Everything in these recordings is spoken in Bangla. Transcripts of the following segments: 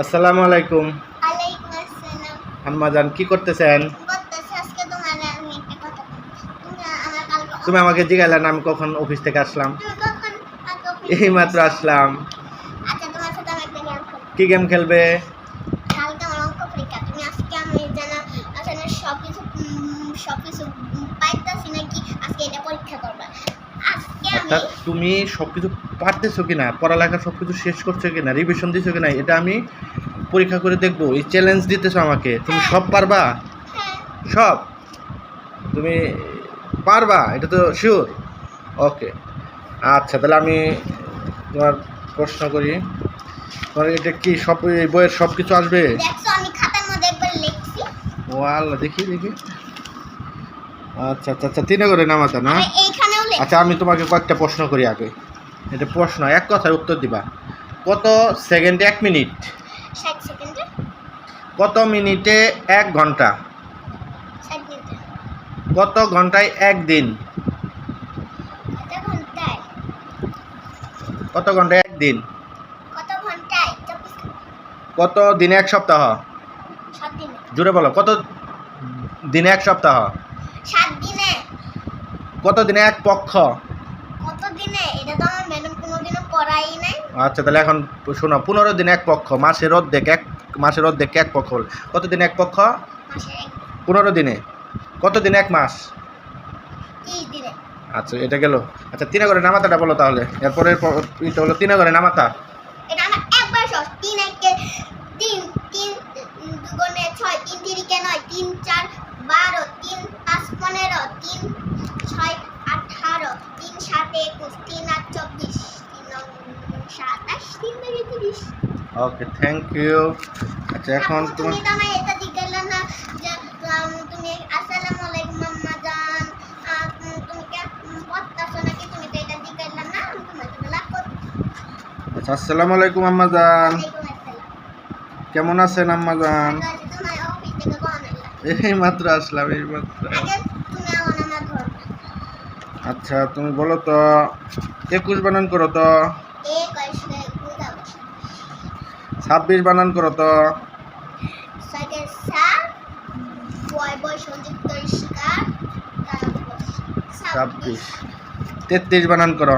আসসালামু আলাইকুম। আম্মাজান কি করতেছেন। তুমি আমাকে জিজ্ঞাসা আমি কখন অফিস থেকে আসলাম? এই মাত্র আসলাম। কি গেম খেলবে? সব কিছু সব কিছু পরীক্ষা করবে। অর্থাৎ তুমি সবকিছু পারতেছো কিনা পড়ালেখা সবকিছু শেষ করছ কিনা রিভিশন দিছো কিনা এটা আমি পরীক্ষা করে দেখব। এই চ্যালেঞ্জ দিতেছো আমাকে। তুমি সব পারবা? হ্যাঁ। সব? তুমি পারবা? এটা তো শিওর ওকে আচ্ছা তাহলে আমি তোমার প্রশ্ন করি। তোমার এটা কি সব এই বইয়ের সব কিছু আসবে ও আল্লাহ দেখি দেখি। আচ্ছা আচ্ছা আচ্ছা তিনে করে নামাতা না? আচ্ছা আমি তোমাকে কয়েকটা প্রশ্ন করি আগে। এটা প্রশ্ন এক কথায় উত্তর দিবা। কত সেকেন্ডে এক মিনিট? কত মিনিটে এক ঘণ্টা? কত ঘন্টায় একদিন কত ঘন্টায়? কত ঘন্টায় একদিন কত কত দিনে এক সপ্তাহ? জুড়ে বলো কত দিনে এক সপ্তাহ? সাত দিনে। কত দিনে এক পক্ষ। কত দিনে এটা তো আমার ম্যাডাম কোনোদিনও পড়াই নাই। আচ্ছা তাহলে এখন শোনো পনেরো দিন এক পক্ষ মাসের অর্ধেক এক মাসের অর্ধেক এক পক্ষ হল। কত দিনে এক পক্ষ? মাসে এক। পনেরো দিনে। কত দিনে এক মাস। তিরিশ দিনে। আচ্ছা এটা গেল। আচ্ছা তিনে করে নামাতাটা বলো তাহলে। এরপরে এটা হলো তিনে করে নামাতা। এটা আমার একবার সহজ তিন একে তিন তিন দুগুণে ছয় তিন তিরিকে নয় তিন চার বারো তিন পাঁচ পনেরো তিন ছয় আঠারো তিন সাত একুশ তিন আট চব্বিশ তিন নং সাতাশ তিন থেকে তিরিশ ওকে থ্যাংক ইউ আচ্ছা এখন তুমি উম, তুমি আসসালামু আলাইকুম আম্মা জান। আচ্ছা কেমন আছেন কখন এলা? এই মাত্র আসলাম এই মাত্র। আচ্ছা তুমি বলো তো একুশ বানান করো তো। ছাব্বিশ বানান করো তো। ছাব্বিশ। তেত্রিশ বানান করো।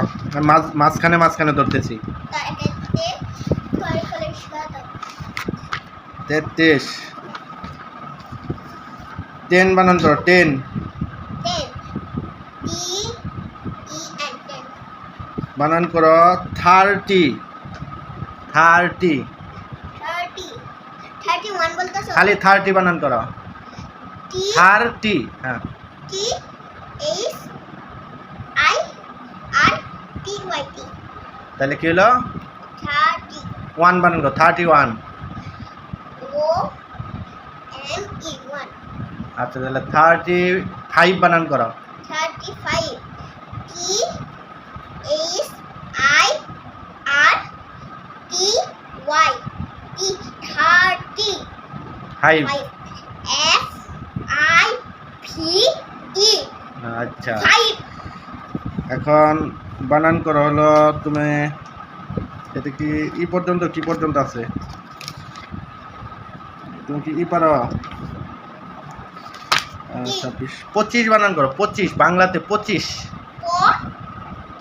মাঝখানে মাঝখানে ধরতেছি। তেত্রিশ। টেন বানান করো টেন। বানান করো থার্টি। থার্টি। খালি থার্টি বানান করো টি থার্টি হ্যাঁ তাহলে কি হলো? ওয়ান বানান করো থার্টি ওয়ান ওয়ান আচ্ছা তাহলে থার্টি ফাইভ বানান করো thirty five T H I R T Y T thirty five five F I V E আচ্ছা এখন বানান করো হলো তুমি এটা কি ই পর্যন্ত কি পর্যন্ত আছে? তুমি কি ই পারো? ছাব্বিশ পঁচিশ বানান করো পঁচিশ বাংলাতে পঁচিশ।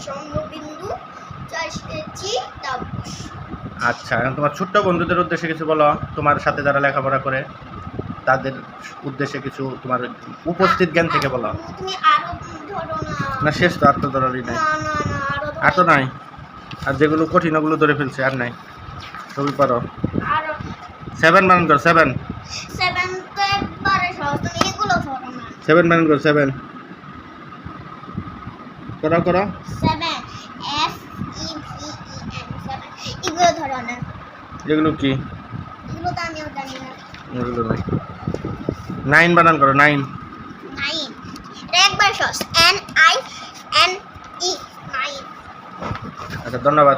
চন্দ্রবিন্দু আচ্ছা এখন তোমার ছোট্ট বন্ধুদের উদ্দেশ্যে কিছু বলো। তোমার সাথে যারা লেখাপড়া করে তাদের উদ্দেশ্যে কিছু তোমার উপস্থিত জ্ঞান থেকে বলো। না। শেষ তো আর তো ধরারই নাই। আরও তো নাই। আর যেগুলো কঠিন ওগুলো ধরে ফেলছে আর নাই। ছবি পারো সেভেন বানান করো সেভেন সেভেন তো একবারে সহজ তুমি এগুলো ধরো না। সেভেন বানান করো সেভেন করো করো। Seven S E V E N seven এগুলো এগুলো কি? এগুলো তো আমিও জানি না। এগুলো নাই। নাইন বানান করো নাইন। নাইন। একবার sauce N I N E nine. আচ্ছা ধন্যবাদ।